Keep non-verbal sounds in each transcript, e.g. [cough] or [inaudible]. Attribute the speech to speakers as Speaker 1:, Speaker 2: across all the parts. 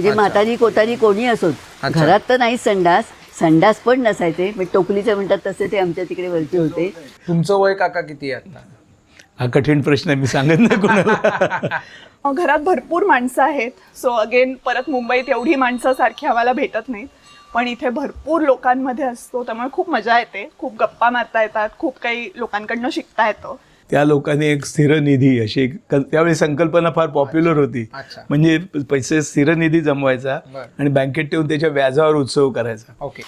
Speaker 1: म्हणजे म्हातारी कोतारी कोणी असोत?
Speaker 2: अच्छा.
Speaker 1: घरात तर नाही संडास. संडास पण नसायचे म्हणजे टोपलीचं म्हणतात तसे ते आमच्या तिकडे वरती होते.
Speaker 2: तुमचं वय काका किती आहे आता?
Speaker 3: हा कठीण प्रश्न आहे मी सांगत नाही कोणाला. [laughs]
Speaker 4: अ, घरात भरपूर माणसं आहेत. सो अगेन परत मुंबईत एवढी माणसं सारखी आम्हाला भेटत नाहीत. पण इथे भरपूर लोकांमध्ये असतो त्यामुळे खूप मजा येते. खूप गप्पा मारता येतात खूप काही लोकांकडनं शिकता येतं.
Speaker 3: त्या लोकांनी एक स्थिर निधी अशी एक त्यावेळी संकल्पना फार पॉप्युलर होती. म्हणजे पैसे स्थिर निधी जमवायचा. आणि बँकेत ठेवून त्याच्या व्याजावर उत्सव करायचा.
Speaker 2: ओके.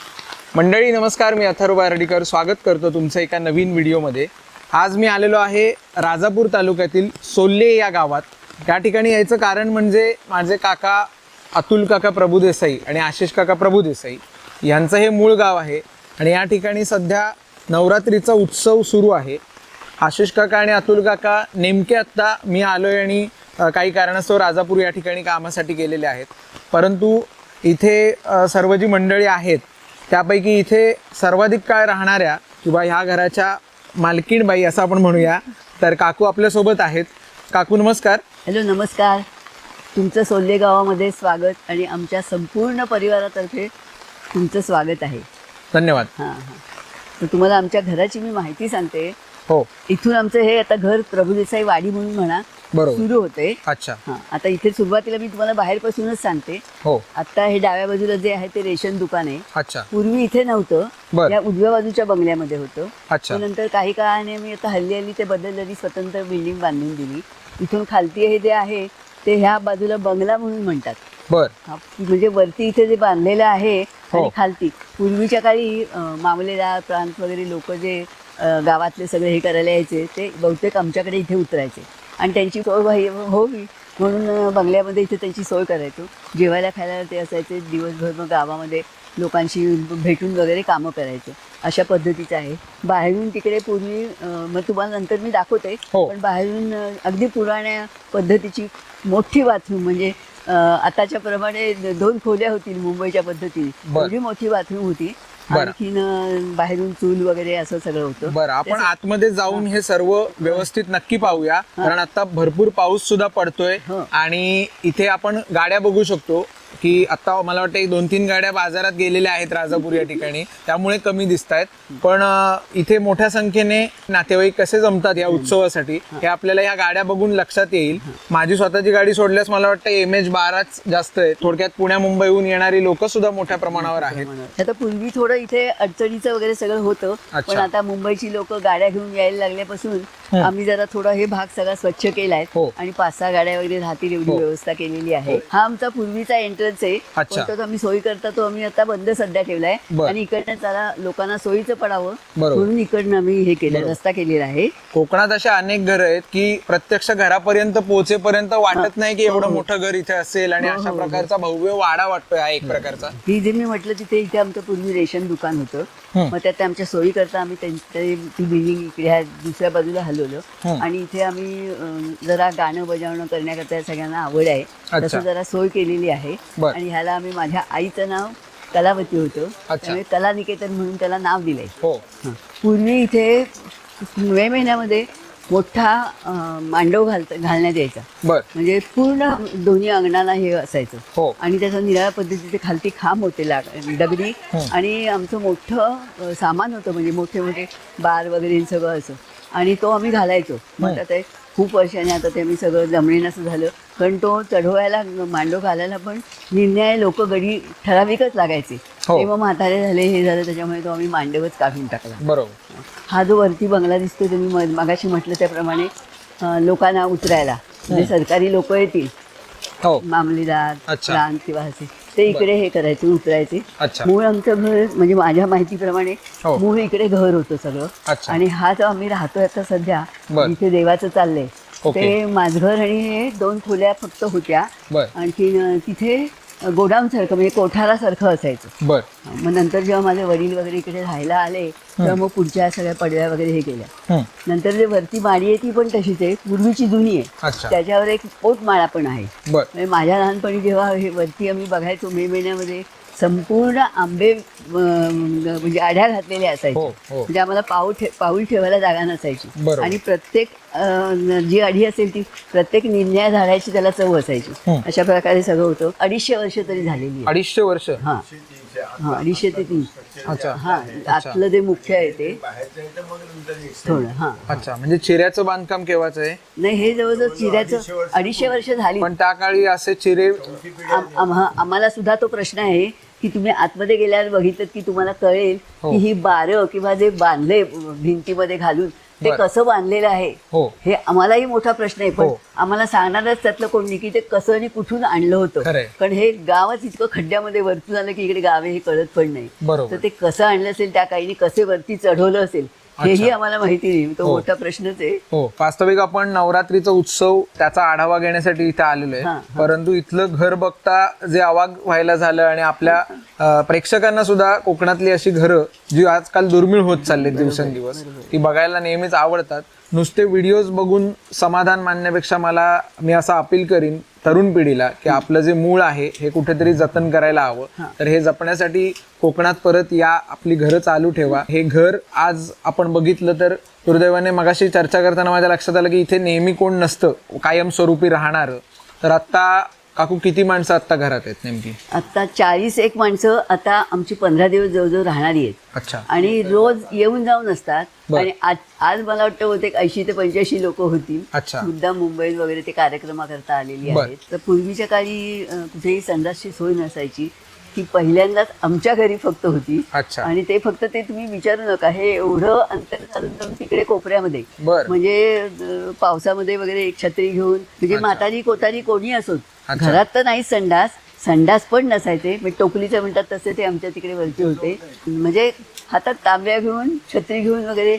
Speaker 2: मंडळी नमस्कार. मी अथर्व बारडीकर. स्वागत करतो तुमचं एका नवीन व्हिडिओमध्ये. आज मी आलेलो आहे राजापूर तालुक्यातील सोल्ले या गावात. या ठिकाणी यायचं कारण म्हणजे माझे काका अतुल काका प्रभुदेसाई आणि आशिष काका प्रभुदेसाई यांचं हे मूळ गाव आहे. आणि या ठिकाणी सध्या नवरात्रीचा उत्सव सुरू आहे. आशिष काका आणि अतुल काका नेमके आत्ता मी आलोय आणि अ, काही कारणास्तव राजापूर या ठिकाणी कामासाठी गेलेले आहेत. परंतु इथे सर्व जी मंडळी आहेत त्यापैकी इथे सर्वाधिक काळ राहणाऱ्या किंवा ह्या घराच्या मालकीण बाई असं आपण म्हणूया तर काकू आपल्यासोबत आहेत. काकू नमस्कार.
Speaker 1: हॅलो नमस्कार. तुमचं सोल्ले गावामध्ये स्वागत आणि आमच्या संपूर्ण परिवारातर्फे तुमचं स्वागत आहे.
Speaker 2: धन्यवाद.
Speaker 1: हां हां. तर तुम्हाला आमच्या घराची मी माहिती सांगते.
Speaker 2: हो.
Speaker 1: इथून आमचं हे आता घर प्रभुदेसाई वाडी म्हणून म्हणा
Speaker 2: बरोबर.
Speaker 1: सुरू होते
Speaker 2: अच्छा.
Speaker 1: आता इथे सुरुवातीला मी तुम्हाला बाहेरपासूनच सांगते.
Speaker 2: हो.
Speaker 1: आता हे डाव्या बाजूला जे आहे ते रेशन दुकान आहे.
Speaker 2: अच्छा.
Speaker 1: पूर्वी इथे नव्हतं.
Speaker 2: बर.
Speaker 1: या उजव्या बाजूच्या बंगल्यामध्ये होतं.
Speaker 2: अच्छा.
Speaker 1: नंतर काही काळाने मी आता हल्ली हल्ली ते बदललेली स्वतंत्र बिल्डिंग बांधून दिली. इथून खालती हे जे आहे ते ह्या बाजूला बंगला म्हणून म्हणतात.
Speaker 2: बर.
Speaker 1: हा, म्हणजे वरती इथे जे बांधलेलं आहे
Speaker 2: हो.
Speaker 1: खालती. पूर्वीच्या काळी अं, मामलेदार प्रांत वगैरे लोक जे गावातले सगळे हे करायला यायचे. ते बहुतेक आमच्याकडे इथे उतरायचे. आणि त्यांची सोय होवी म्हणून बंगल्यामध्ये इथे त्यांची सोय करायचो. जेवायला खायला ते असायचे. दिवसभर मग गावामध्ये लोकांशी भेटून वगैरे कामं करायचो. अशा पद्धतीचं आहे. बाहेरून तिकडे पूर्वी मग तुम्हाला नंतर मी दाखवते.
Speaker 2: हो.
Speaker 1: पण बाहेरून अगदी पुराण्या पद्धतीची मोठी बाथरूम म्हणजे आताच्या प्रमाणे दोन खोल्या होतील मुंबईच्या पद्धतीने. एवढी मोठी बाथरूम होती. आणखीन बाहेरून चूल वगैरे असं सगळं होतं.
Speaker 2: बरं आपण आतमध्ये जाऊन हे. सर्व व्यवस्थित नक्की पाहूया. कारण आता भरपूर पाऊस सुद्धा पडतोय. आणि इथे आपण गाड्या बघू शकतो. की आता मला वाटतं दोन तीन गाड्या बाजारात गेलेल्या आहेत राजापूर या ठिकाणी. त्यामुळे कमी दिसत आहेत पण इथे मोठ्या संख्येने नातेवाईक कसे जमतात या उत्सवासाठी हे आपल्याला या गाड्या बघून लक्षात येईल. माझी स्वतःची गाडी सोडल्यास मला वाटतं एम एच बाराच जास्त आहे. थोडक्यात पुण्या मुंबईहून येणारी लोक सुद्धा मोठ्या प्रमाणावर आहेत.
Speaker 1: आता पूर्वी थोडं इथे अडचणीचं वगैरे सगळं होतं. पण आता मुंबईची लोक गाड्या घेऊन यायला लागल्यापासून आम्ही जरा थोडा हे भाग सगळा स्वच्छ केलाय
Speaker 2: हो.
Speaker 1: आणि पाच सहा गाड्या वगैरे राहतील एवढी
Speaker 2: हो.
Speaker 1: व्यवस्था केलेली आहे. हा आमचा पूर्वीचा एंट्रन्स आहे.
Speaker 2: अच्छा.
Speaker 1: पण तो आम्ही सोयी करता तो आम्ही आता बंद सध्या ठेवलाय.
Speaker 2: बर.
Speaker 1: आणि इकडनं जरा लोकांना सोयीचं पडावं
Speaker 2: बरोबर.
Speaker 1: म्हणून इकडनं आम्ही हे केलं रस्ता केलेला आहे.
Speaker 2: कोकणात अशा अनेक घर आहेत की प्रत्यक्ष घरापर्यंत पोहोचेपर्यंत वाटत नाही की एवढं मोठं घर इथे असेल आणि अशा प्रकारचा भव्य वाडा वाटतोय हा एक प्रकारचा.
Speaker 1: ही जे मी म्हटलं तिथे इथे आमचं पूर्वी रेशन दुकान होतं.
Speaker 2: हं.
Speaker 1: मग त्यात आमच्या सोयी करता आम्ही त्यांच्या ती बिल्डिंग इकडे ह्या दुसऱ्या बाजूला हलवलं. आणि इथे आम्ही जरा गाणं बजावणं करण्याकरता सगळ्यांना आवड आहे. तसं जरा सोय केलेली आहे. आणि ह्याला आम्ही माझ्या आईचं नाव कलावती होतं. त्यामुळे कलानिकेतन म्हणून त्याला नाव दिलंय
Speaker 2: हं.
Speaker 1: पूर्वी इथे मे महिन्यामध्ये मोठा अं, मांडव घालत घालण्यात यायचा.
Speaker 2: बर.
Speaker 1: म्हणजे पूर्ण दोन्ही अंगणाला हे असायचं.
Speaker 2: हो.
Speaker 1: आणि त्याचा निराळ्या पद्धतीचे खालती खांब होते लाग दगडी. आणि आमचं मोठं अ, सामान होतं म्हणजे मोठे मोठे बार वगैरे हे सगळं असं. आणि तो आम्ही घालायचो. मग आता ते खूप वर्षाने आता ते आम्ही सगळं जमणीन असं झालं. कारण तो चढवायला मांडव घालायला पण निर्णय लोक गडी ठराविकच लागायचे.
Speaker 2: हो.
Speaker 1: ते मग म्हातारे झाले हे झालं त्याच्यामुळे तो आम्ही मांडवच काढून टाकला.
Speaker 2: बरोबर.
Speaker 1: हा जो वरती बंगला दिसतो ते मी म- मागाशी म्हटलं त्याप्रमाणे अ, लोकांना उतरायला. म्हणजे सरकारी लोक येतील.
Speaker 2: हो.
Speaker 1: मामलेदार
Speaker 2: अच्छा.
Speaker 1: किंवा असे. ते इकडे हे करायचे उतरायचे
Speaker 2: अच्छा.
Speaker 1: मूळ आमचं घर म्हणजे माझ्या माहितीप्रमाणे
Speaker 2: हो.
Speaker 1: मूळ इकडे घर होतं सगळं
Speaker 2: अच्छा.
Speaker 1: आणि हा जो आम्ही राहतोय आता सध्या
Speaker 2: बर.
Speaker 1: जिथे देवाचं चाललंय
Speaker 2: ओके.
Speaker 1: ते माझघर आणि हे दोन खोल्या फक्त होत्या
Speaker 2: बर.
Speaker 1: आणखीन तिथे गोडाऊन सारखं म्हणजे कोठारासारखं असायचं.
Speaker 2: बर.
Speaker 1: मग नंतर जेव्हा माझे वडील वगैरे इकडे राहायला आले तेव्हा मग पुढच्या सगळ्या पडव्या वगैरे हे केल्या. नंतर जे वरती माडी आहे ती पण तशीच आहे. पूर्वीची जुनी आहे.
Speaker 2: अच्छा.
Speaker 1: त्याच्यावर एक पोटमाळा पण आहे.
Speaker 2: बर.
Speaker 1: म्हणजे माझ्या लहानपणी जेव्हा हे वरती आम्ही बघायचो मे महिन्यामध्ये संपूर्ण आंबे म्हणजे आढ्या घातलेले असायचे.
Speaker 2: हो, हो.
Speaker 1: म्हणजे आम्हाला पाऊल ठे पाऊल ठेवायला जागा नसायची. आणि प्रत्येक जी अढी असेल ती प्रत्येक निरनिळ्या झाडाची त्याला चव असायची. अशा प्रकारे सगळं होतं. अडीचशे वर्ष तरी झालेली
Speaker 2: अडीचशे वर्ष?
Speaker 1: हा. हा अडीचशे ते तीन.
Speaker 2: अच्छा.
Speaker 1: हा आतलं जे मुख्य आहे ते. थोडं हा.
Speaker 2: अच्छा म्हणजे चिऱ्याचं बांधकाम केव्हाच आहे?
Speaker 1: नाही हे जवळजवळ चिऱ्याचं अडीचशे वर्ष झाली.
Speaker 2: पण त्या काळी असे चिरे
Speaker 1: आम- आम्हा- आम्हाला सुद्धा तो प्रश्न आहे. की तुम्ही आतमध्ये गेल्यावर बघितलं की तुम्हाला कळेल
Speaker 2: हो.
Speaker 1: की ही बारं किंवा जे बांधले भिंतीमध्ये घालून ते
Speaker 2: बरं.
Speaker 1: कसं बांधलेलं आहे
Speaker 2: हो
Speaker 1: हे आम्हालाही मोठा प्रश्न आहे पण
Speaker 2: हो.
Speaker 1: आम्हाला सांगणारच त्यातलं कोण की ते कसं आणि कुठून आणलं होतं
Speaker 2: खरंय.
Speaker 1: कारण हे गावच इतकं खड्ड्यामध्ये वरती झालं की इकडे गाव आहे हे कळत पण नाही
Speaker 2: बरोबर.
Speaker 1: तर ते कसं आणलं असेल त्या काहींनी कसे वरती चढवलं असेल हेही. आम्हाला माहिती नाही तो
Speaker 2: हो.
Speaker 1: मोठा प्रश्नच आहे
Speaker 2: हो वास्तविक आपण नवरात्रीचा उत्सव त्याचा आढावा घेण्यासाठी इथे आलेलो आहे. परंतु इथलं घर बघता जे अवाक व्हायला झालं आणि आपल्या प्रेक्षकांना सुद्धा कोकणातली अशी घरं जी आजकाल दुर्मिळ होत चालली दिवसेंदिवस ती बघायला नेहमीच आवडतात नुसते व्हिडिओज बघून समाधान मानण्यापेक्षा मला मी असं अपील करीन तरुण पिढीला की आपलं जे मूळ आहे हे कुठेतरी जतन करायला हवं. तर हे जपण्यासाठी कोकणात परत या आपली घरं चालू ठेवा. हे घर आज आपण बघितलं तर दुर्दैवाने मगाशी चर्चा करताना माझ्या लक्षात आलं की इथे नेहमी कोण नसतं कायमस्वरूपी राहणार. तर आत्ता काकू किती माणसं आत्ता घरात आहेत नेमकी?
Speaker 1: आता चाळीस एक माणसं आता आमची पंधरा दिवस जवळजवळ राहणारी आहेत.
Speaker 2: अच्छा.
Speaker 1: आणि रोज येऊन जाऊन असतात.
Speaker 2: बरं.
Speaker 1: आणि आज आज मला वाटतं होते ऐंशी ते पंच्याऐंशी लोक होतील.
Speaker 2: अच्छा.
Speaker 1: मुद्दाम मुंबईत वगैरे ते कार्यक्रमाकरता आलेली
Speaker 2: बरं.
Speaker 1: आहेत. तर पूर्वीच्या काळी अं, कुठेही संडासची सोय नसायची. ती पहिल्यांदाच आमच्या घरी फक्त होती
Speaker 2: अच्छा.
Speaker 1: आणि ते फक्त ते तुम्ही विचारू नका हे एवढं अंतर जाऊन तिकडे कोपऱ्यामध्ये. म्हणजे पावसामध्ये वगैरे एक छत्री घेऊन म्हणजे. म्हातारी कोतारी कोणी असोत. घरात तर नाही संडास संडास पण नसायचे म्हणजे टोपलीचं म्हणतात तसे ते आमच्या तिकडे वरती होते म्हणजे हातात तांब्या घेऊन छत्री घेऊन वगैरे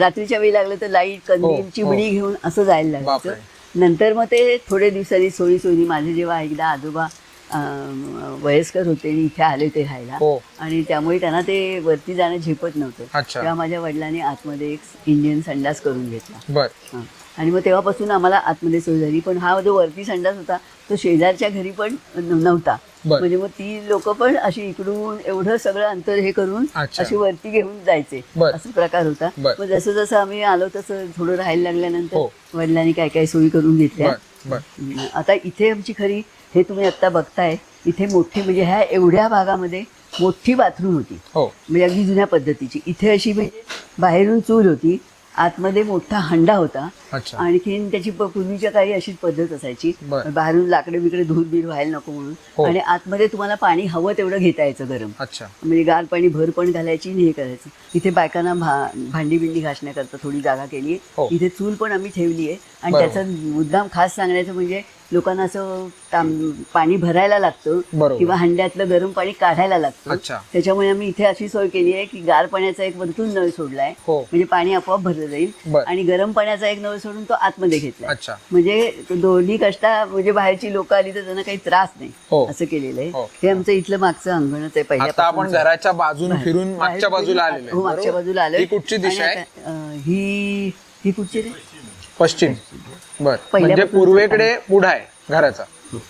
Speaker 1: रात्रीच्या वेळी लागलं तर लाइट
Speaker 2: हो,
Speaker 1: कंदील
Speaker 2: हो.
Speaker 1: चिमणी घेऊन असं जायला. लागायचं नंतर मग ते थोडे दिवसांनी सोयी सोयी माझे जेव्हा एकदा आजोबा अं, वयस्कर होते आणि इथे आले होते राहायला
Speaker 2: हो.
Speaker 1: आणि त्यामुळे त्यांना ते वरती जाणं झेपत नव्हतं
Speaker 2: अच्छा.
Speaker 1: तेव्हा माझ्या वडिलांनी आतमध्ये एक इंडियन संडास करून घेतला
Speaker 2: बर
Speaker 1: हा. आणि मग तेव्हापासून आम्हाला आतमध्ये सोय झाली पण हा जो वरती संडास होता तो शेजारच्या घरी पण न- नव्हता
Speaker 2: बर.
Speaker 1: म्हणजे मग ती लोक पण अशी इकडून एवढं सगळं अंतर हे करून
Speaker 2: अच्छा.
Speaker 1: अशी वरती घेऊन जायचे
Speaker 2: बर.
Speaker 1: असा प्रकार होता
Speaker 2: बर.
Speaker 1: मग जसं जसं आम्ही आलो तसं थोडं राहायला लागल्यानंतर
Speaker 2: हो.
Speaker 1: वडिलांनी काय काय सोयी करून घेतल्या
Speaker 2: बर बर
Speaker 1: हम्म, आता इथे आमची खरी हे तुम्ही आत्ता बघताय इथे मोठी म्हणजे ह्या एवढ्या भागामध्ये मोठी बाथरूम होती.
Speaker 2: हो.
Speaker 1: म्हणजे अगदी जुन्या पद्धतीची. इथे अशी म्हणजे बाहेरून चूल होती आतमध्ये मोठा हंडा होता. आणखीन त्याची पूर्वीच्या काळी अशीच पद्धत असायची. बाहेरून लाकडे बिकडे धूर बीर व्हायला नको म्हणून
Speaker 2: हो.
Speaker 1: आणि आतमध्ये तुम्हाला पाणी हवं तेवढं घेता यायचं गरम
Speaker 2: अच्छा
Speaker 1: म्हणजे गार पाणी भर पण घालायची आणि हे करायचं इथे बायकांना भांडी बिंडी घासण्याकरता थोडी जागा केली
Speaker 2: हो.
Speaker 1: आहे इथे चूल पण आम्ही ठेवली आहे आणि. त्याचं मुद्दाम खास सांगण्याचं म्हणजे लोकांना असं पाणी भरायला लागतं. किंवा हंड्यातलं गरम पाणी काढायला लागतं
Speaker 2: अच्छा.
Speaker 1: त्याच्यामुळे आम्ही इथे अशी सोय केली आहे की गार पाण्याचा एक वरतून नळ सोडलाय
Speaker 2: हो.
Speaker 1: म्हणजे पाणी आपोआप भरलं जाईल. आणि गरम पाण्याचा एक नळ सोडून तो आतमध्ये घेतलाय.
Speaker 2: अच्छा.
Speaker 1: म्हणजे दोन्ही कष्टा म्हणजे बाहेरची लोक आली तर त्यांना काही त्रास नाही.
Speaker 2: हो.
Speaker 1: असं केलेलं आहे.
Speaker 2: हो.
Speaker 1: हे आमचं इथलं मागचं अंगणच आहे पहिल्या
Speaker 2: आता आपण घराच्या बाजून फिरून मागच्या बाजूला आलेलो
Speaker 1: हो मागच्या बाजूला आलोय.
Speaker 2: ही कुठची दिशा आहे?
Speaker 1: ही ही कुठची रे?
Speaker 2: पश्चिम. बर. म्हणजे पूर्वेकडे पुढा आहे घराचा.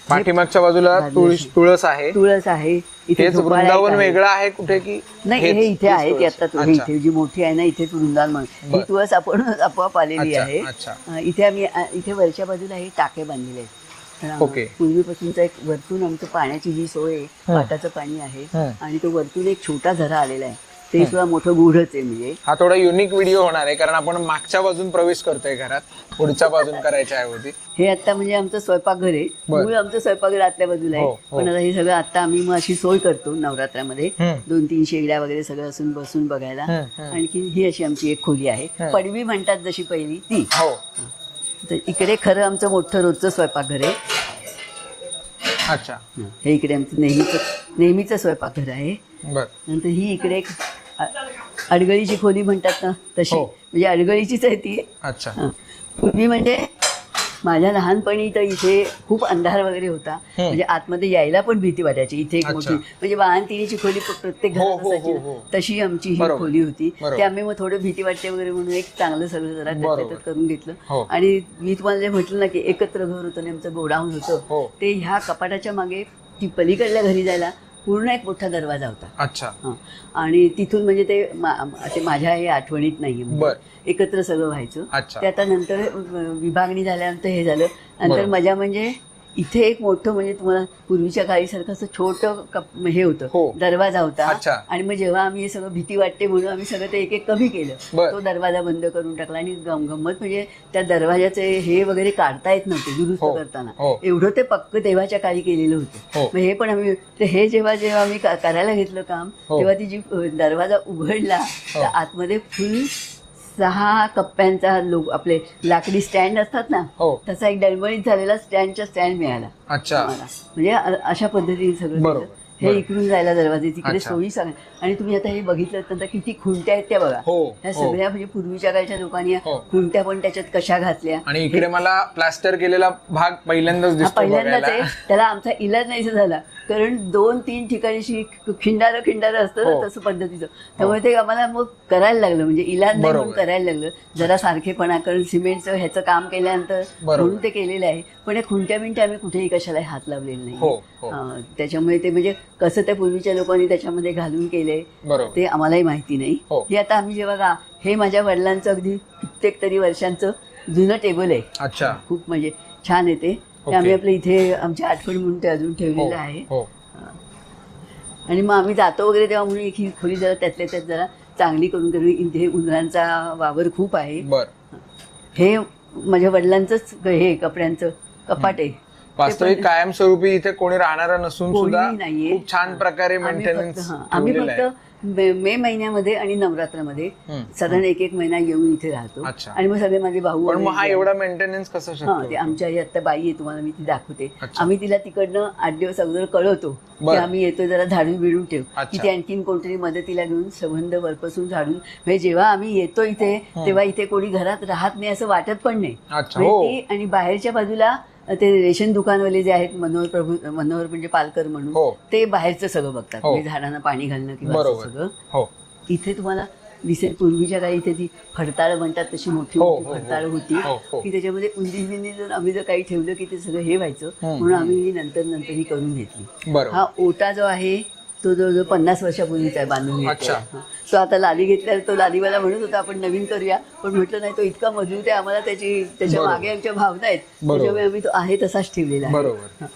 Speaker 2: पाठीमागच्या बाजूला तुळस तुळस आहे
Speaker 1: तुळस आहे इथे
Speaker 2: हेच
Speaker 1: झोपाळा एक
Speaker 2: वृंदावन
Speaker 1: आहे.
Speaker 2: वेगळं आहे कुठे की
Speaker 1: नाही
Speaker 2: हेच-
Speaker 1: हे इथे
Speaker 2: हेच
Speaker 1: आहे ती
Speaker 2: तुळस?
Speaker 1: आता
Speaker 2: अच्छा.
Speaker 1: इथे जी मोठी आहे ना इथेच वृंदावन म्हणून ही
Speaker 2: बरं.
Speaker 1: तुळस आपण [laughs] आपोआप आलेली
Speaker 2: अच्छा,
Speaker 1: आहे
Speaker 2: अच्छा.
Speaker 1: अं, इथे आम्ही अं, इथे वरच्या बाजूला हे टाके बांधलेले आहेत तर,
Speaker 2: ओके.
Speaker 1: पूर्वीपासूनचा एक वरतून आमचं पाण्याची जी सोय आहे पाटाचं पाणी आहे
Speaker 2: हं.
Speaker 1: आणि तो वरतून एक छोटा झरा आलेला आहे ते सुद्धा मोठं गुढच आहे म्हणजे.
Speaker 2: हा थोडा युनिक व्हिडिओ होणार आहे कारण आपण मागच्या बाजून प्रवेश करतोय घरात पुढच्या बाजून करायच्या ऐवजी.
Speaker 1: हे आता म्हणजे आमचं स्वयंपाकघर आहे.
Speaker 2: बरं.
Speaker 1: मूळ आमचं स्वयंपाकघर आतल्या बाजूला
Speaker 2: हो,
Speaker 1: आहे.
Speaker 2: हो.
Speaker 1: पण आता हे सगळं आता आम्ही मग अशी सोय करतो नवरात्रामध्ये.
Speaker 2: हं.
Speaker 1: दोन तीन शेगड्या वगैरे सगळं असून बसून बघायला.
Speaker 2: हं, हं.
Speaker 1: आणखी ही अशी आमची एक खोली आहे.
Speaker 2: हं.
Speaker 1: पडवी म्हणतात जशी पहिली ती.
Speaker 2: हो.
Speaker 1: तर इकडे खरं आमचं मोठं रोजचं स्वयंपाकघर आहे.
Speaker 2: अच्छा.
Speaker 1: हे इकडे आमचं नेहमीचं नेहमीचं स्वयंपाकघर आहे. नंतर ही इकडे एक अडगळीची खोली म्हणतात ना तशी
Speaker 2: हो.
Speaker 1: म्हणजे अडगळीचीच आहे ती
Speaker 2: अच्छा.
Speaker 1: पूर्वी म्हणजे माझ्या लहानपणी तर इथे खूप अंधार वगैरे होता म्हणजे आतमध्ये यायला पण भीती वाटायची इथे एक. मोठी म्हणजे वाहन तिन्हीची खोली प्रत्येक
Speaker 2: हो,
Speaker 1: घरात
Speaker 2: हो,
Speaker 1: असायची. तशी आमची ही. खोली होती. ते आम्ही मग थोडं भीती वाटते वगैरे म्हणून एक चांगलं सगळं जरा. त्याच्यात करून घेतलं. आणि मी तुम्हाला जे म्हटलं ना की एकत्र घर होतं आणि आमचं गोडाऊन. होतं ते ह्या कपाटाच्या मागे ती पलीकडल्या घरी जायला पूर्ण एक मोठा दरवाजा होता
Speaker 2: अच्छा
Speaker 1: हं. आणि तिथून म्हणजे ते मा- ते माझ्या हे आठवणीत नाही
Speaker 2: बर.
Speaker 1: एकत्र सगळं व्हायचं
Speaker 2: अच्छा.
Speaker 1: ते आता नंतर अ, विभागणी झाल्यानंतर हे झालं नंतर. मजा म्हणजे इथे एक मोठं म्हणजे तुम्हाला पूर्वीच्या काळीसारखं असं छोटं कप हे
Speaker 2: हो.
Speaker 1: होतं दरवाजा होता
Speaker 2: अच्छा.
Speaker 1: आणि मग जेव्हा आम्ही हे सगळं भीती वाटते म्हणून आम्ही सगळं ते एक एक कमी केलं
Speaker 2: बर.
Speaker 1: तो दरवाजा बंद करून टाकला आणि गम- गंमत म्हणजे त्या दरवाजाचे हे वगैरे काढता येत नव्हते दुरुस्त
Speaker 2: हो.
Speaker 1: करताना
Speaker 2: हो.
Speaker 1: एवढं ते पक्क देवाच्या काळी केलेलं
Speaker 2: हो.
Speaker 1: होतं मग हे पण आम्ही तर हे जेव्हा जेव्हा आम्ही का- करायला घेतलं काम
Speaker 2: हो.
Speaker 1: तेव्हा ती जी अ, दरवाजा उघडला तर आतमध्ये फुल सहा कप्प्यांचा लोक आपले लाकडी स्टँड असतात ना
Speaker 2: हो.
Speaker 1: तसा एक डळमळीत झालेला स्टँडचा स्टँड मिळाला
Speaker 2: अच्छा.
Speaker 1: म्हणजे अ- अशा पद्धतीने सगळं
Speaker 2: बरोबर.
Speaker 1: केलं. हे. इकडून जायला दरवाजे तिकडे
Speaker 2: अच्छा.
Speaker 1: सोयी सांग आणि तुम्ही आता हे बघितलं तर आता किती खुंट्या आहेत त्या बघा
Speaker 2: हो,
Speaker 1: ह्या
Speaker 2: हो.
Speaker 1: सगळ्या म्हणजे पूर्वीच्या काळच्या लोकांनी या
Speaker 2: हो.
Speaker 1: खुंट्या पण त्याच्यात कशा घातल्या
Speaker 2: आणि इकडे मला प्लास्टर केलेला भाग पहिल्यांदाच
Speaker 1: हा
Speaker 2: दिसतो
Speaker 1: पहिल्यांदाच
Speaker 2: बघायला
Speaker 1: आहे त्याला आमचा इलाज नाहीसा झाला कारण दोन तीन ठिकाणी अशी खिंडारं खिंडारं असतं
Speaker 2: हो.
Speaker 1: तसं पद्धतीचं त्यामुळे ते आम्हाला मग करायला लागलं म्हणजे इलाज नाही
Speaker 2: बरोबर.
Speaker 1: करायला लागलं जरा सारखेपणा कारण सिमेंटचं ह्याचं काम केल्यानंतर
Speaker 2: बरोबर.
Speaker 1: म्हणून ते केलेलं आहे पण या खुंट्या बिंट्या आम्ही कुठेही कशाला हात लावलेले नाही.
Speaker 2: हो, हो.
Speaker 1: त्याच्यामुळे ते म्हणजे कसं त्या पूर्वीच्या लोकांनी त्याच्यामध्ये घालून
Speaker 2: बरोबर.
Speaker 1: ते आम्हालाही माहिती नाही.
Speaker 2: हो.
Speaker 1: हे आता आम्ही जेव्हा गा हे माझ्या वडिलांचं अगदी कित्येक तरी वर्षांचं जुनं टेबल आहे.
Speaker 2: अच्छा.
Speaker 1: खूप म्हणजे छान येते ते.
Speaker 2: ओके.
Speaker 1: आम्ही आपल्या इथे आमची आठवण म्हणून ते अजून
Speaker 2: हो
Speaker 1: ठेवलेलं आहे.
Speaker 2: हो.
Speaker 1: आणि मग आम्ही जातो वगैरे तेव्हा म्हणून एक ही खोली जरा त्यातल्या त्यात जरा चांगली करून करून इथे उंदरांचा वावर खूप आहे.
Speaker 2: बर.
Speaker 1: हे माझ्या वडिलांचंच हे कपड्यांचं कपाट
Speaker 2: वास्तविक कायमस्वरूपी इथे कोणी राहणार नसून
Speaker 1: नाहीये.
Speaker 2: खूप छान प्रकारे
Speaker 1: आम्ही फक्त-
Speaker 2: मेंटेनन्स
Speaker 1: हां, आम्ही फक्त मे मे महिन्यामध्ये आणि नवरात्रामध्ये
Speaker 2: हम्म.
Speaker 1: साधारण एक एक महिना येऊन इथे राहतो
Speaker 2: अच्छा.
Speaker 1: आणि मग सगळे माझे भाऊ
Speaker 2: पण मग
Speaker 1: वगैरे
Speaker 2: हा एवढा मेंटेनन्स कसं
Speaker 1: हा ते आमच्या आई आता बाई आहे तुम्हाला मी ती दाखवते
Speaker 2: अच्छा.
Speaker 1: आम्ही तिला तिकडनं आठ दिवस अगोदर कळवतो की
Speaker 2: बरं.
Speaker 1: आम्ही येतोय जरा झाडून बिडून ठेव
Speaker 2: अच्छा.
Speaker 1: तिथे आणखीन कोणतरी मदतीला घेऊन संबंध वरपासून झाडून म्हणजे जेव्हा आम्ही येतो इथे तेव्हा इथे कोणी घरात राहत नाही असं वाटत पण नाही
Speaker 2: अच्छा,
Speaker 1: म्हणजे
Speaker 2: हो.
Speaker 1: ती आणि बाहेरच्या बाजूला ते रेशन दुकानवाले जे आहेत मनोहर प्रभू मनोहर म्हणजे पालकर म्हणून
Speaker 2: हो.
Speaker 1: ते बाहेरचं सगळं बघतात
Speaker 2: हो.
Speaker 1: म्हणजे झाडांना पाणी घालणं किंवा सगळं
Speaker 2: हो
Speaker 1: इथे तुम्हाला दिसेल पूर्वीच्या काळी इथे ती फडताळ म्हणतात तशी मोठी मोठी. फडताळ होती. की त्याच्यामध्ये उंदी बिंदी जर आम्ही जर काही ठेवलं की ते सगळं हे व्हायचं म्हणून आम्ही नंतर नंतर ही करून घेतली हा ओटा जो आहे तो जवळजवळ पन्नास वर्षापूर्वीचा आहे बांधून. तो आता लादी घेतल्यावर तो लादीवाला म्हणत होता आपण नवीन करूया पण म्हटलं नाही तो इतका मजबूत आहे आम्हाला त्याची त्याच्या. मागे आमच्या भावना आहेत. त्याच्यामुळे आम्ही तो आहे तसाच ठेवलेला आहे.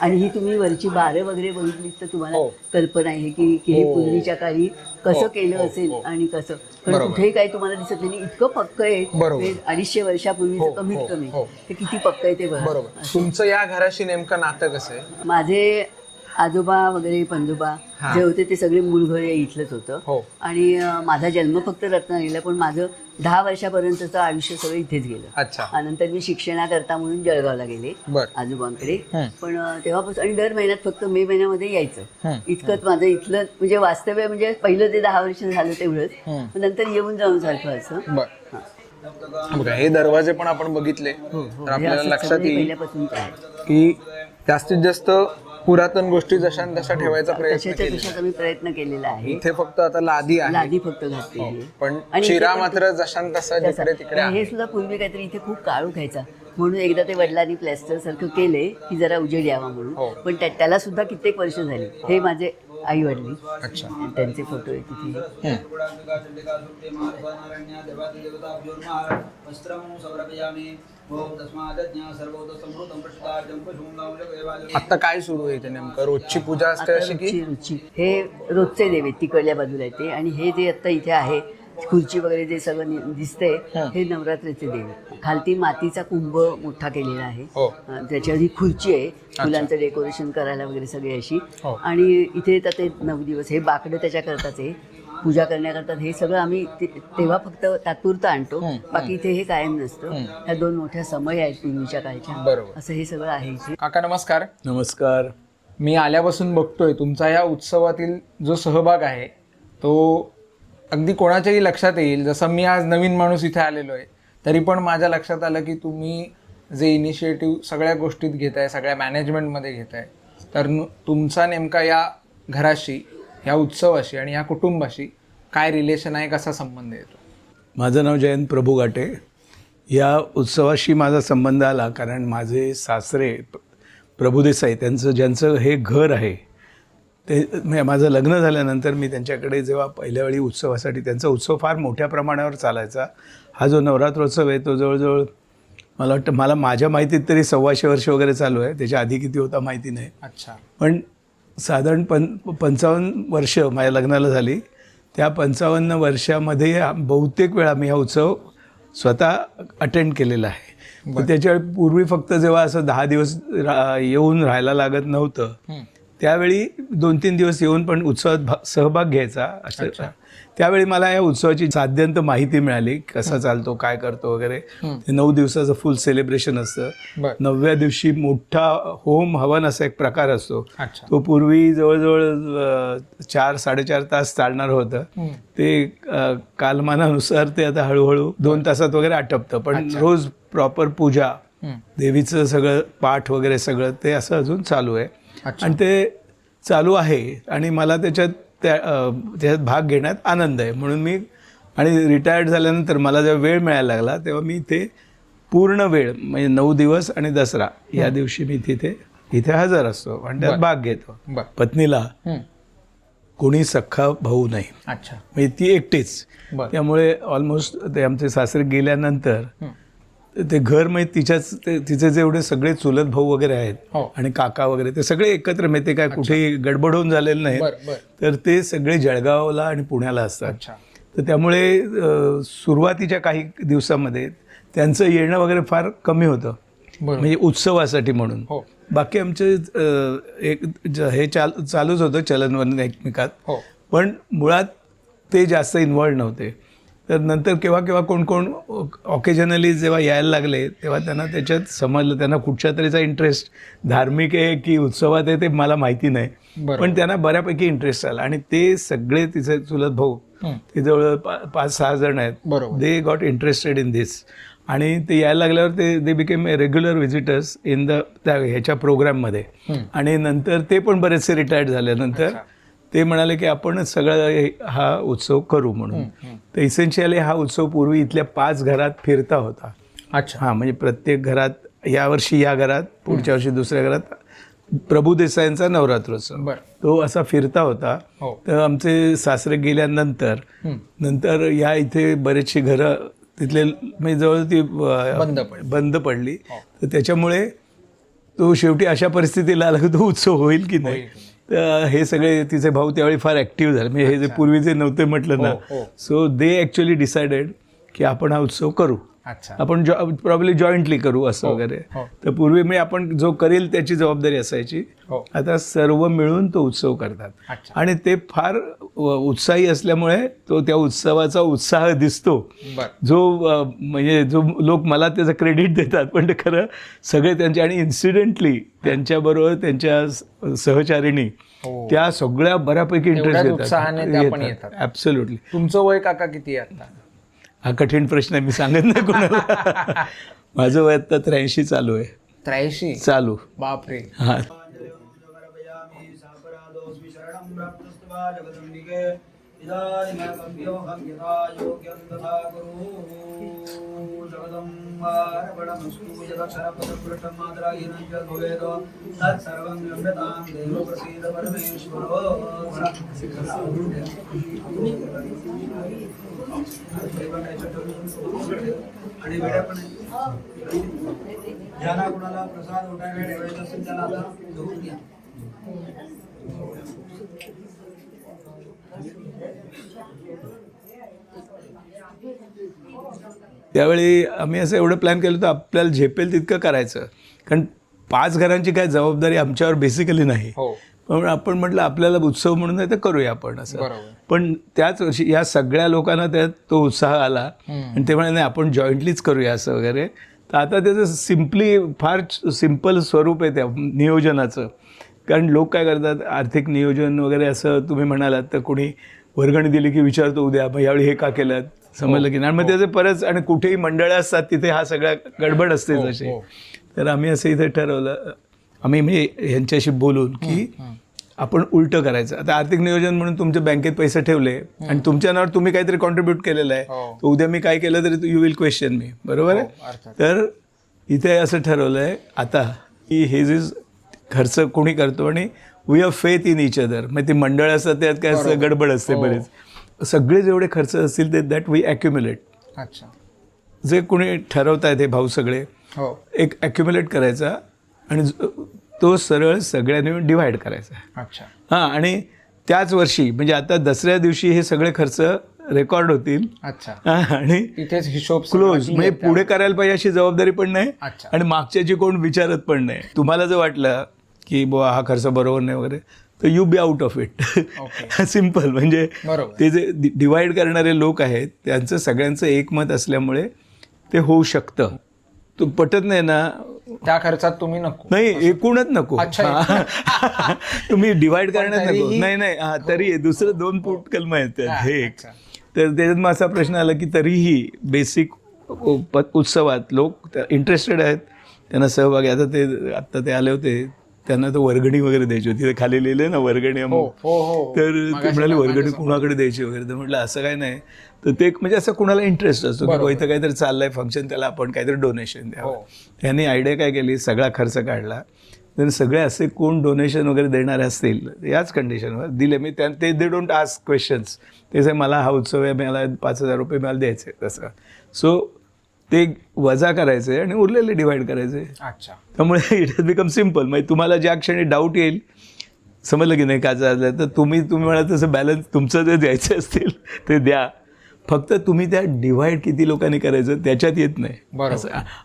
Speaker 1: आणि ही तुम्ही वरची बारं वगैरे बघितली तर तुम्हाला
Speaker 2: हो.
Speaker 1: कल्पना आहे की की हे
Speaker 2: हो.
Speaker 1: पूर्वीच्या काळी कसं
Speaker 2: हो,
Speaker 1: केलं असेल. आणि कसं पण. कुठेही काही तुम्हाला दिसत नाही इतकं पक्क आहे अडीचशे वर्षापूर्वीचं कमीत कमी. ते किती पक्क आहे ते
Speaker 2: बरोबर तुमचं या घराशी नेमकं नातं कसं आहे
Speaker 1: माझे आजोबा वगैरे पंजोबा
Speaker 2: हा.
Speaker 1: जे होते ते सगळे मूळ घर हे इथलंच होतं.
Speaker 2: हो.
Speaker 1: आणि अं, माझा जन्म फक्त रत्नागिरीला पण माझं दहा वर्षापर्यंतचं आयुष्य सगळं इथेच गेलं.
Speaker 2: अच्छा.
Speaker 1: आणि नंतर मी शिक्षणाकरता म्हणून जळगावला गेले
Speaker 2: बर.
Speaker 1: आजोबांकडे.
Speaker 2: हं.
Speaker 1: पण अं, तेव्हापासून आणि दर महिन्यात फक्त मे महिन्यामध्ये यायचं. इतकंच माझं इथलं म्हणजे वास्तव्य म्हणजे पहिलं ते दहा वर्ष झालं तेवढंच.
Speaker 2: हं.
Speaker 1: पण नंतर येऊन जाऊन सारखं असं.
Speaker 2: बर. बघा हे दरवाजे पण आपण बघितले. तर आपल्याला
Speaker 1: असं
Speaker 2: लक्षात
Speaker 1: सगळे
Speaker 2: येईल की जास्तीत जास्त पुरातन गोष्टी जशा तशा ठेवायचा प्रयत्न
Speaker 1: तशाच्या
Speaker 2: केलेला
Speaker 1: आम्ही प्रयत्न केलेला आहे.
Speaker 2: इथे फक्त आता लादी आहे.
Speaker 1: लादी फक्त घातलेली आहे.
Speaker 2: पण
Speaker 1: आणि इथे
Speaker 2: चिरा
Speaker 1: पण-
Speaker 2: मात्र जशा तसा. जिकडे तिकडे
Speaker 1: हे
Speaker 2: आहे.
Speaker 1: सुद्धा पूर्वी काहीतरी इथे खूप काळू खायचा म्हणून एकदा ते वडिलांनी प्लॅस्टर सारखं केले की जरा उजेड यावा
Speaker 2: हो.
Speaker 1: म्हणून पण त्या- त्याला सुद्धा कित्येक वर्ष झाली. हे. माझे आई वडील
Speaker 2: अच्छा.
Speaker 1: त्यांचे फोटो आहेत तिथे.
Speaker 2: आता काय सुरू आहे इथे नेमकं? रोजची पूजा असते अशी की?
Speaker 1: रुची हे रोजचे देव आहेत तिकडल्या बाजूला आहे ते. आणि हे जे आता इथे आहे खुर्ची वगैरे जे सगळं दिसतंय
Speaker 2: हं.
Speaker 1: नवरात्रीचे देव. खालती मातीचा कुंभ मोठा केलेला आहे.
Speaker 2: हो.
Speaker 1: त्याच्यावर ही खुर्ची आहे. फुलांचं डेकोरेशन करायला वगैरे सगळी अशी.
Speaker 2: हो.
Speaker 1: आणि इथे येतात ते नऊ दिवस. हे बाकडं त्याच्या करतात हे. पूजा करण्याकरता हे सगळं आम्ही तेव्हा फक्त तात्पुरतं आणतो. बाकी इथे हे कायम नसतं. ह्या दोन मोठ्या समय आहेत पूर्वीच्या काळच्या.
Speaker 2: बरोबर.
Speaker 1: असं हे सगळं आहे इथे.
Speaker 2: काका नमस्कार.
Speaker 3: नमस्कार.
Speaker 2: मी आल्यापासून बघतोय तुमचा या उत्सवातील जो सहभाग आहे तो अगदी कोणाच्याही लक्षात येईल. जसं मी आज नवीन माणूस इथे आलेलो आहे तरी पण माझ्या लक्षात आलं की तुम्ही जे इनिशिएटिव्ह सगळ्या गोष्टीत घेताय सगळ्या मॅनेजमेंटमध्ये घेताय तर तुमचा नेमका या घराशी या उत्सवाशी आणि ह्या कुटुंबाशी काय रिलेशन आहे कसा संबंध येतो
Speaker 3: माझं नाव जयंत प्रभू गाटे. या उत्सवाशी माझा संबंध आला कारण माझे सासरे प्रभुदेसाई त्यांचं ज्यांचं हे घर आहे ते म्हणजे माझं लग्न झाल्यानंतर मी त्यांच्याकडे जेव्हा पहिल्या वेळी उत्सवासाठी त्यांचा उत्सव फार मोठ्या प्रमाणावर चालायचा. हा जो नवरात्रोत्सव आहे तो जवळजवळ मला वाटतं मला माझ्या माहितीत तरी सव्वाशे वर्ष वगैरे चालू आहे. त्याच्या आधी किती होता माहिती नाही.
Speaker 2: अच्छा.
Speaker 3: पण साधारण पं पंचावन्न वर्ष माझ्या लग्नाला झाली. त्या पंचावन्न वर्षामध्ये बहुतेक वेळा मी हा उत्सव स्वतः अटेंड केलेला आहे. त्याच्या पूर्वी फक्त जेव्हा असं दहा दिवस रा येऊन राहायला लागत नव्हतं त्यावेळी दोन तीन दिवस येऊन पण उत्सवात भा सहभाग घ्यायचा असं त्यावेळी मला या उत्सवाची साध्यंत माहिती मिळाली कसा चालतो काय करतो वगैरे. ते नऊ दिवसाचं फुल सेलिब्रेशन असतं. नवव्या दिवशी मोठा होम हवन असा एक प्रकार असतो. तो पूर्वी जवळजवळ चार साडेचार तास चालणार होतं. ते कालमानानुसार ते आता हळूहळू दोन तासात वगैरे आटपतं. पण रोज प्रॉपर पूजा. देवीचं सगळं पाठ वगैरे सगळं ते असं अजून चालू आहे. आणि ते चालू आहे आणि मला त्याच्यात त्या त्याच्यात भाग घेण्यात आनंद आहे. म्हणून मी आणि रिटायर्ड झाल्यानंतर मला जेव्हा वेळ मिळायला लागला तेव्हा मी ते पूर्ण वेळ म्हणजे नऊ दिवस आणि दसरा या दिवशी मी तिथे इथे हजर असतो. आणि त्यात भाग घेतो. पत्नीला. कोणी सख्खा भाऊ नाही.
Speaker 2: अच्छा.
Speaker 3: म्हणजे ती एकटीच. त्यामुळे ऑलमोस्ट ते आमचे सासरे गेल्यानंतर. ते घर म्हणजे तिच्याच ते तिचे जेवढे सगळे चुलत भाऊ वगैरे आहेत
Speaker 2: हो.
Speaker 3: आणि काका वगैरे ते सगळे एकत्र म्हणजे ते काय कुठेही गडबड होऊन झालेलं नाही तर ते सगळे जळगावला आणि पुण्याला असतात.
Speaker 2: अच्छा.
Speaker 3: तर त्यामुळे सुरुवातीच्या काही दिवसामध्ये त्यांचं येणं वगैरे फार कमी होतं. म्हणजे उत्सवासाठी म्हणून.
Speaker 2: हो.
Speaker 3: बाकी आमचे एक हे चाल चालूच होतं चलनवलन एकमेकात.
Speaker 2: हो.
Speaker 3: पण मुळात ते जास्त इन्वॉल्ड नव्हते. तर नंतर केव्हा केव्हा कोण कोण ऑकेजनली जेव्हा यायला लागले तेव्हा त्यांना त्याच्यात समजलं त्यांना कुठच्या तरीचा इंटरेस्ट धार्मिक आहे की उत्सवात आहे ते मला माहिती नाही. पण त्यांना बऱ्यापैकी इंटरेस्ट आला आणि ते सगळे तिचे चुलत भाऊ. ते जवळ पाच सहा जण आहेत
Speaker 2: बरोबर.
Speaker 3: They got interested in this आणि ते यायला लागल्यावर ते they became regular visitors in the त्या ह्याच्या प्रोग्राममध्ये. आणि नंतर ते पण बरेचसे रिटायर्ड झाल्यानंतर ते म्हणाले की आपण सगळं हे- उत्सव करू म्हणून. तर इसेन्शियली हा उत्सव पूर्वी इथल्या पाच घरात फिरता होता.
Speaker 2: अच्छा.
Speaker 3: हां म्हणजे प्रत्येक घरात यावर्षी या घरात पुढच्या वर्षी दुसऱ्या घरात प्रभू देसाईंचा नवरात्रोत्सव. तो असा फिरता होता.
Speaker 2: हो.
Speaker 3: तर आमचे सासरे गेल्यानंतर. नंतर या इथे बरेचशी घरं तिथले म्हणजे जवळ ती
Speaker 2: बंद पडली.
Speaker 3: बंद पडली.
Speaker 2: हो.
Speaker 3: तर त्याच्यामुळे तो शेवटी अशा परिस्थितीला आला की तो उत्सव होईल की नाही? हे सगळे तिचे भाऊ त्यावेळी फार ॲक्टिव्ह झाले. म्हणजे हे जे पूर्वी जे नव्हते म्हटलं ना. सो दे ॲक्च्युली डिसाइडेड की आपण हा उत्सव करू. आपण जॉ प्रॉब्ली जॉईंटली करू असं
Speaker 2: हो,
Speaker 3: वगैरे.
Speaker 2: हो.
Speaker 3: तर पूर्वी मी आपण जो करेल त्याची जबाबदारी असायची.
Speaker 2: हो.
Speaker 3: आता सर्व मिळून तो उत्सव करतात. आणि ते फार उत्साही असल्यामुळे तो त्या उत्सवाचा उत्साह दिसतो. जो म्हणजे जो लोक मला त्याचं क्रेडिट देतात पण ते खरं सगळे त्यांचे आणि इन्सिडेंटली त्यांच्याबरोबर त्यांच्या सहचारिणी
Speaker 2: हो.
Speaker 3: त्या सगळ्या बऱ्यापैकी इंटरेस्ट
Speaker 2: येतात.
Speaker 3: ॲब्सोल्युटली
Speaker 2: तुमचं वय काका किती आहे
Speaker 3: हा कठीण प्रश्न आहे मी सांगत नाही कोणाला. [laughs] माझं वय आता त्र्याऐंशी चालू आहे.
Speaker 2: त्र्याऐंशी?
Speaker 3: चालू.
Speaker 2: बापरे.
Speaker 3: हा.
Speaker 5: इदानीमकम्योऽहं यथा योग्यं तथा कुरु जगदम्बारपणमस्तु कुणाला प्रसाद उठायला ठेवायचा असेल त्याला आता घेऊन घ्या.
Speaker 3: त्यावेळी आम्ही असं एवढं प्लॅन केलं होतं आपल्याला झेपेल तितकं करायचं. कारण पाच घरांची काय जबाबदारी आमच्यावर बेसिकली नाही.
Speaker 2: हो.
Speaker 3: पण आपण म्हटलं आपल्याला उत्सव म्हणून आहे तर करूया आपण असं. पण त्याच वर्षी या सगळ्या लोकांना त्यात तो उत्साह आला. आणि ते म्हणाले नाही आपण जॉईंटलीच करूया असं वगैरे. तर आता त्याचं सिम्पली फार सिंपल स्वरूप आहे त्या नियोजनाचं. कारण लोक काय करतात आर्थिक नियोजन वगैरे असं तुम्ही म्हणालात तर कोणी वर्गणी दिली की विचारतो उद्या मग यावेळी हे का केलं? समजलं की नाही? आणि मग त्याचे परत आणि कुठेही मंडळं असतात तिथे हा सगळा गडबड असते
Speaker 2: हो,
Speaker 3: जशी
Speaker 2: हो.
Speaker 3: तर आम्ही असं इथे ठरवलं आम्ही म्हणजे ह्यांच्याशी बोलून की आपण उलटं करायचं. आता आर्थिक नियोजन म्हणून तुमच्या बँकेत पैसे ठेवले आणि तुमच्या नावावर तुम्ही काहीतरी कॉन्ट्रीब्यूट केलेलं आहे
Speaker 2: हो.
Speaker 3: तर उद्या मी काय केलं तरी यू विल क्वेश्चन मी बरोबर
Speaker 2: हो,
Speaker 3: आहे. तर इथे असं ठरवलं आहे आता की हे जे खर्च कोणी करतो आणि we have faith in each other मग ते मंडळ असतात त्यात काय असतं गडबड असते
Speaker 2: हो.
Speaker 3: बरेच. सगळे जेवढे खर्च असतील ते दॅट वी ॲक्युम्युलेट
Speaker 2: अच्छा.
Speaker 3: जे कोणी ठरवतायत हे भाऊ सगळे
Speaker 2: हो.
Speaker 3: एक ॲक्युम्युलेट करायचा आणि ज- तो सरळ सगळ्यांनी डिव्हाइड करायचा.
Speaker 2: अच्छा.
Speaker 3: हां आणि त्याच वर्षी म्हणजे आता दसऱ्या दिवशी हे सगळे खर्च रेकॉर्ड होतील.
Speaker 2: अच्छा.
Speaker 3: आणि
Speaker 2: इथेच हिशोब
Speaker 3: क्लोज म्हणजे पुढे करायला पाहिजे अशी जबाबदारी पण नाही. आणि मागच्याची कोण विचारत पण नाही. तुम्हाला जर वाटलं की बुवा हा खर्च बरोबर नाही वगैरे तर you be out of it simple म्हणजे. ते जे डिवाइड करणारे लोक आहेत त्यांचं सगळ्यांचं एकमत असल्यामुळे ते होऊ शकतं. तो पटत नाही ना?
Speaker 2: त्या खर्चात तुम्ही नको.
Speaker 3: नाही एकूणच नको.
Speaker 2: अच्छा,
Speaker 3: हा. [laughs] तुम्ही डिवाइड करण्यात नको. नाही नाही हा तरी दुसरं दोन फूट कलम आहेत.
Speaker 2: हा,
Speaker 3: हे एक. तर त्याच्यात मग असा प्रश्न आला की तरीही बेसिक उत्सवात लोक इंटरेस्टेड आहेत त्यांना सहभागी. आता ते आता ते आले होते. त्यांना तर वर्गणी वगैरे द्यायची होती. खाली लिहिले ना वर्गणी
Speaker 2: हो. हो हो.
Speaker 3: तर ते म्हणाले वर्गणी कुणाकडे द्यायची वगैरे. तर म्हटलं असं काय नाही. तर ते म्हणजे असं कुणाला इंटरेस्ट असतो की इथं काहीतरी चाललंय फंक्शन त्याला आपण काहीतरी डोनेशन द्यावं. त्यांनी आयडिया काय केली? सगळा खर्च काढला. तर सगळे असे कोण डोनेशन वगैरे देणारे असतील याच कंडिशनवर दिले. मी त्या ते दे डोंट आस्क क्वेश्चन्स ते मला हा उत्सव आहे मला पाच हजार रुपये मला द्यायचे तसं सो ते वजा करायचे आणि उरलेले डिवाइड करायचे.
Speaker 2: अच्छा.
Speaker 3: त्यामुळे इट हॅज बिकम सिंपल म्हणजे तुम्हाला ज्या क्षणी डाऊट येईल समजलं की नाही का झालं तर तुम्ही तुम्ही म्हणा तसं बॅलन्स तुमचं जे द्यायचे असतील ते द्या. फक्त तुम्ही त्या डिवाइड किती लोकांनी करायचं त्याच्यात येत नाही.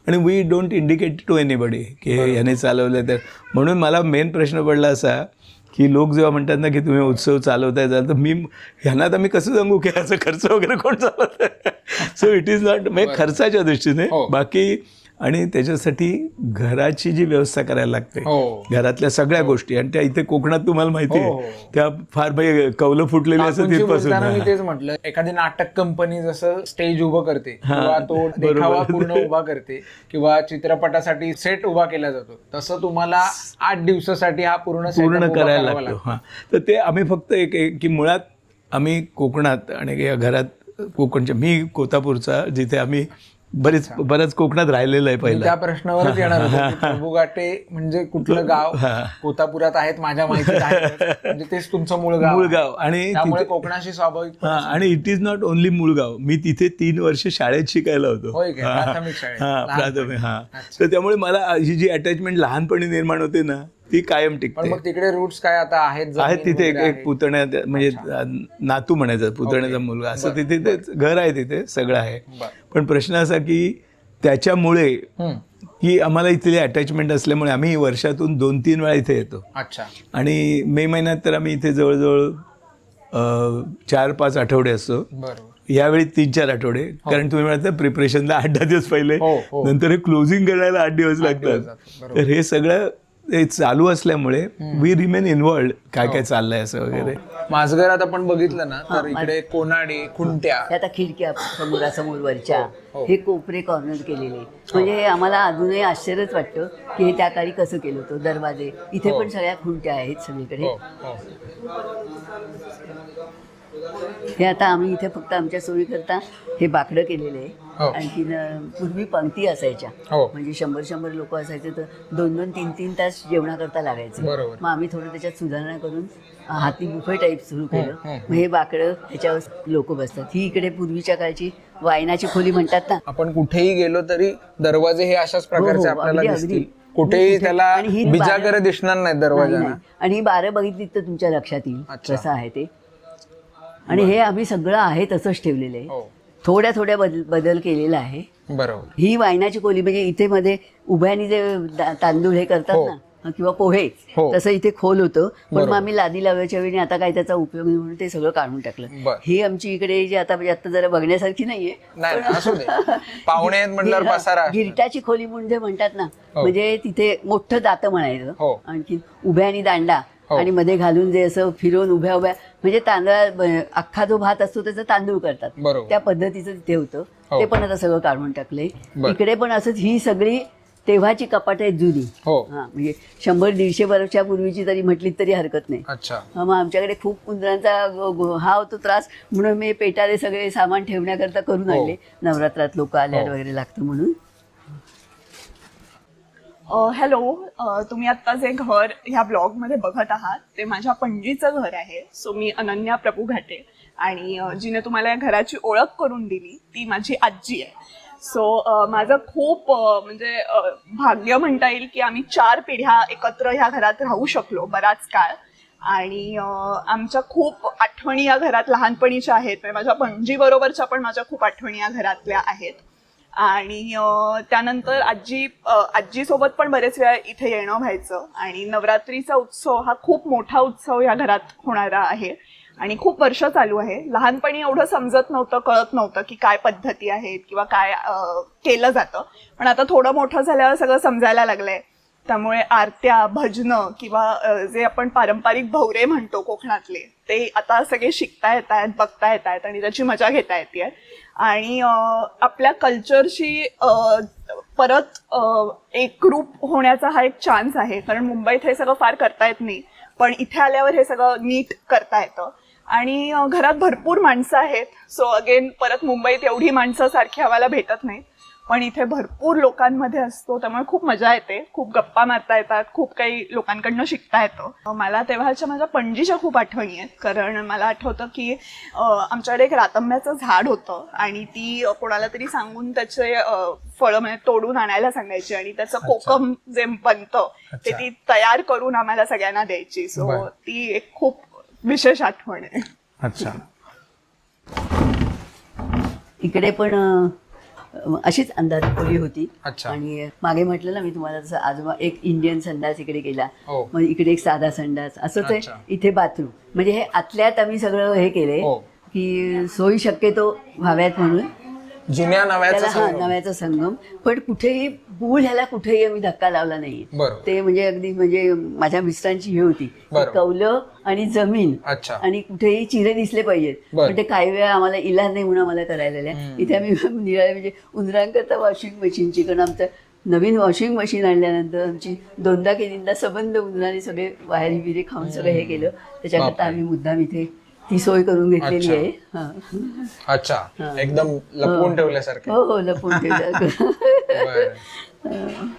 Speaker 3: आणि we don't indicate to anybody की याने चालवलं तर. म्हणून मला मेन प्रश्न पडला असा की लोक जेव्हा म्हणतात ना की तुम्ही उत्सव चालवताय जाल तर मी ह्यांना तर मी कसं सांगू की याचा खर्च वगैरे कोण चालवत आहे सो इट इज नॉट म्हणजे खर्चाच्या दृष्टीने
Speaker 2: हो.
Speaker 3: बाकी आणि त्याच्यासाठी घराची जी व्यवस्था करायला लागते
Speaker 2: हो.
Speaker 3: घरातल्या सगळ्या गोष्टी आणि त्या इथे कोकणात तुम्हाला माहिती
Speaker 2: हो, हो.
Speaker 3: आहे त्या फार म्हणजे कौलं फुटलेली असं तिथपासून
Speaker 2: तेच म्हटलं एखादी नाटक कंपनी जसं स्टेज उभं करते
Speaker 3: हा,
Speaker 2: किंवा तो. देखावा पूर्ण उभा करते किंवा चित्रपटासाठी सेट उभा केला जातो तसं तुम्हाला आठ दिवसासाठी हा पूर्ण
Speaker 3: पूर्ण करायला लागतो हां तर ते आम्ही फक्त एक एक की मुळात आम्ही कोकणात आणि या घरात कोकणच्या मी कोतापूरचा जिथे आम्ही बरेच बऱ्याच कोकणात राहिलेलं आहे पहिला.
Speaker 2: त्या प्रश्नावरच येणार होतो. [laughs] की प्रभू गाटे म्हणजे कुठलं [laughs] गाव? कोतापुरात आहेत माझ्या माहितीत म्हणजे तेच तुमचं मूळ गाव.
Speaker 3: मूळ. गाव. आणि
Speaker 2: कोकणाशी स्वाभाविक
Speaker 3: आणि इट इज नॉट ओनली मुळगाव मी तिथे तीन वर्ष शाळेत शिकायला होतो.
Speaker 2: प्राथमिक शाळेत?
Speaker 3: हा? प्राथमिक हा. तर त्यामुळे मला ही जी अटॅचमेंट लहानपणी निर्माण होते ना ती कायम
Speaker 2: पण
Speaker 3: टिकते
Speaker 2: मग तिकडे रूट्स काय आता आहेत
Speaker 3: आहेत तिथे एक? पुतण्या म्हणजे नातू म्हणायचं पुतण्याचा मुलगा असं तिथे ते घर आहे तिथे सगळं आहे. पण प्रश्न असा की त्याच्यामुळे. की आम्हाला इथली अटॅचमेंट असल्यामुळे आम्ही वर्षातून दोन तीन वेळा इथे येतो.
Speaker 2: अच्छा.
Speaker 3: आणि मे महिन्यात तर आम्ही इथे जवळजवळ चार पाच आठवडे असतो. यावेळी तीन चार आठवडे कारण तुम्ही म्हणता प्रिपरेशनला आठ दहा दिवस पहिले.
Speaker 2: हो, हो.
Speaker 3: नंतर हे क्लोजिंग करायला आठ दिवस लागतात. तर हे सगळं हे चालू असल्यामुळे वी रिमेन इन्वॉल्ड काय
Speaker 2: हो.
Speaker 3: काय चाललंय असं वगैरे
Speaker 2: माझघरात आपण बघितलं ना तर इकडे कोनाडी खुंट्या
Speaker 1: हे आता खिडक्या समोरासमोर वरच्या
Speaker 2: हो.
Speaker 1: हे कोपरे कॉर्नर केलेले म्हणजे हे आम्हाला अजूनही आश्चर्यच वाटतं की हे त्या काळी कसं केलं होतं दरवाजे इथे
Speaker 2: हो.
Speaker 1: पण सगळ्या खुंट्या आहेत सगळीकडे
Speaker 2: हो, हो.
Speaker 1: हे आता आम्ही इथे फक्त आमच्या सोयीकरता हे बाकडं केलेलं
Speaker 2: हो.
Speaker 1: आहे आणखीन अं, पूर्वी पंक्ती असायच्या
Speaker 2: हो.
Speaker 1: म्हणजे शंभर शंभर लोक असायचे तर दोन दोन तीन तीन तास जेवणाकरता लागायचे
Speaker 2: बरोबर.
Speaker 1: मग आम्ही थोडं त्याच्यात सुधारणा करून हाती बुफे टाईप सुरू केलं
Speaker 2: हम्म.
Speaker 1: मग हे बाकडं ह्याच्यावर लोक बसतात ही इकडे पूर्वीच्या काळची वायनाची खोली म्हणतात ना
Speaker 2: आपण कुठेही गेलो तरी दरवाजे हे अशाच प्रकारचे
Speaker 1: हो, हो,
Speaker 2: आपल्याला दिसतील
Speaker 1: अगदी.
Speaker 2: कुठेही
Speaker 1: कुठे-
Speaker 2: त्याला
Speaker 1: ही
Speaker 2: बिजागरे दिसणार
Speaker 1: नाही,
Speaker 2: दरवाजाना
Speaker 1: नाही. आणि ही बारं बघितली तर तुमच्या लक्षात येईल. कसं आहे ते आणि हे आम्ही सगळं आहे तसंच ठेवलेलं आहे
Speaker 2: हो
Speaker 1: थोड्या थोड्या बदल बदल केलेला आहे
Speaker 2: बरोबर
Speaker 1: ही वायनाची कोली म्हणजे इथे मध्ये उभ्यानी जे तांदूळ हे करतात
Speaker 2: हो.
Speaker 1: ना किंवा पोहे
Speaker 2: हो.
Speaker 1: तसं इथे खोल होतं पण
Speaker 2: बरोबर.
Speaker 1: मग आम्ही लादी लावायच्या वेळी आता काय त्याचा उपयोग नाही म्हणून ते सगळं काढून टाकलं
Speaker 2: बरं.
Speaker 1: ही आमची इकडे जी आता म्हणजे आता जरा बघण्यासारखी नाहीये
Speaker 2: नाही असू दे [laughs] पाहुणे आहेत म्हटल्यावर
Speaker 1: गिर-
Speaker 2: पसारा असतो.
Speaker 1: गिरटाची खोली म्हणजे म्हणतात ना
Speaker 2: हो.
Speaker 1: म्हणजे तिथे मोठं दातं
Speaker 2: हो.
Speaker 1: म्हणायचं आणखी उभ्या आणि दांडा
Speaker 2: हो.
Speaker 1: आणि मध्ये घालून जे असं फिरवून उभ्या उभ्या म्हणजे तांदळा अख्खा जो भात असतो त्याचा तांदूळ करतात. त्या पद्धतीचं तिथे होतं
Speaker 2: हो.
Speaker 1: ते पण आता सगळं काढून टाकलंय. इकडे पण असंच ही सगळी तेव्हाची कपाट आहेत जुनी
Speaker 2: हो
Speaker 1: म्हणजे शंभर दीडशे वर्षाच्या पूर्वीची तरी म्हटली तरी हरकत नाही
Speaker 2: अच्छा
Speaker 1: मग आमच्याकडे खूप उंदरांचा हा होतो त्रास म्हणून मी पेटारे सगळे सामान ठेवण्याकरता करून
Speaker 2: हो.
Speaker 1: आणले नवरात्रात लोक आल्यावर. वगैरे लागतं म्हणून
Speaker 4: हॅलो तुम्ही आत्ता जे घर ह्या ब्लॉगमध्ये बघत आहात ते माझ्या पणजीचं घर आहे. सो मी अनन्या प्रभू घाटे. आणि जिने तुम्हाला या घराची ओळख करून दिली ती माझी आजी आहे. सो माझं खूप म्हणजे भाग्य म्हणता येईल की आम्ही चार पिढ्या एकत्र ह्या घरात राहू शकलो बराच काळ. आणि आमच्या खूप आठवणी या घरात लहानपणीच्या आहेत. म्हणजे माझ्या पणजीबरोबरच्या पण माझ्या खूप आठवणी या घरातल्या आहेत. आणि त्यानंतर आजी आजीसोबत पण बरेच वेळा इथे येणं व्हायचं. आणि नवरात्रीचा उत्सव हा खूप मोठा उत्सव या घरात होणारा आहे. आणि खूप वर्ष चालू आहे. लहानपणी एवढं समजत नव्हतं कळत नव्हतं की काय पद्धती आहेत किंवा काय केलं जातं. पण आता थोडं मोठं झाल्यावर सगळं समजायला लागलंय. त्यामुळे आरत्या भजनं किंवा जे आपण पारंपरिक भवरे म्हणतो कोकणातले ते आता सगळे शिकता येत आहेत बघता येत आहेत आणि त्याची मजा घेता येते आणि आपल्या कल्चरशी परत एकरूप होण्याचा हा एक चान्स आहे. कारण मुंबईत हे सगळं फार करता येत नाही पण इथे आल्यावर हे सगळं नीट करता येतं आणि घरात भरपूर माणसं आहेत. सो अगेन परत मुंबईत एवढी माणसं सारखी आम्हाला भेटत नाहीत. पण इथे भरपूर लोकांमध्ये असतो त्यामुळे खूप मजा येते. खूप गप्पा मारता येतात खूप काही लोकांकडनं शिकता येतं. मला तेव्हाच्या माझ्या पणजीच्या खूप आठवणी आहेत कारण मला आठवतं की आमच्याकडे एक रातंब्याचं झाड होतं आणि ती कोणाला तरी सांगून त्याचे फळं म्हणजे तोडून आणायला सांगायची आणि त्याचं कोकम जे बनतं ते. ती तयार करून आम्हाला सगळ्यांना द्यायची. सो. ती एक खूप विशेष आठवण आहे.
Speaker 2: अच्छा.
Speaker 1: इकडे पण अशीच अंधारखोली होती
Speaker 2: अच्छा.
Speaker 1: आणि मागे म्हटलं ना मी तुम्हाला तसं आजोबा एक इंडियन संडास इकडे केला
Speaker 2: हो.
Speaker 1: मग इकडे एक साधा संडास असंच आहे. इथे बाथरूम म्हणजे हे आतल्यात आम्ही सगळं हे केले
Speaker 2: हो.
Speaker 1: की सोयी शक्यतो व्हाव्यात म्हणून
Speaker 2: जुन्या नव्याचा
Speaker 1: त्याला हा. नव्याचा संगम पण कुठेही मूळ ह्याला कुठेही आम्ही धक्का लावला नाही
Speaker 2: बरोबर.
Speaker 1: ते म्हणजे अगदी म्हणजे माझ्या मिस्टरांची हे होती
Speaker 2: बरोबर.
Speaker 1: कौलं आणि जमीन
Speaker 2: अच्छा.
Speaker 1: आणि कुठेही चिरे दिसले पाहिजेत
Speaker 2: बरं.
Speaker 1: पण ते काही वेळा आम्हाला इलाज नाही म्हणून आम्हाला करायला लागल्या. इथे आम्ही [laughs] निराळे म्हणजे उंदरांकरता वॉशिंग मशीनची कारण आमचं नवीन वॉशिंग मशीन आणल्यानंतर आमची दोनदा की तीनदा सबंध उंदराने सगळे वायरी बिरी खाऊन सगळं हे केलं त्याच्याकरता
Speaker 2: बापरे.
Speaker 1: आम्ही मुद्दाम इथे ती सोय करून घेतलेली आहे.
Speaker 2: अच्छा. एकदम लपवून हो. ठेवल्यासारखं.
Speaker 1: हो हो लपवून ठेवलं [laughs]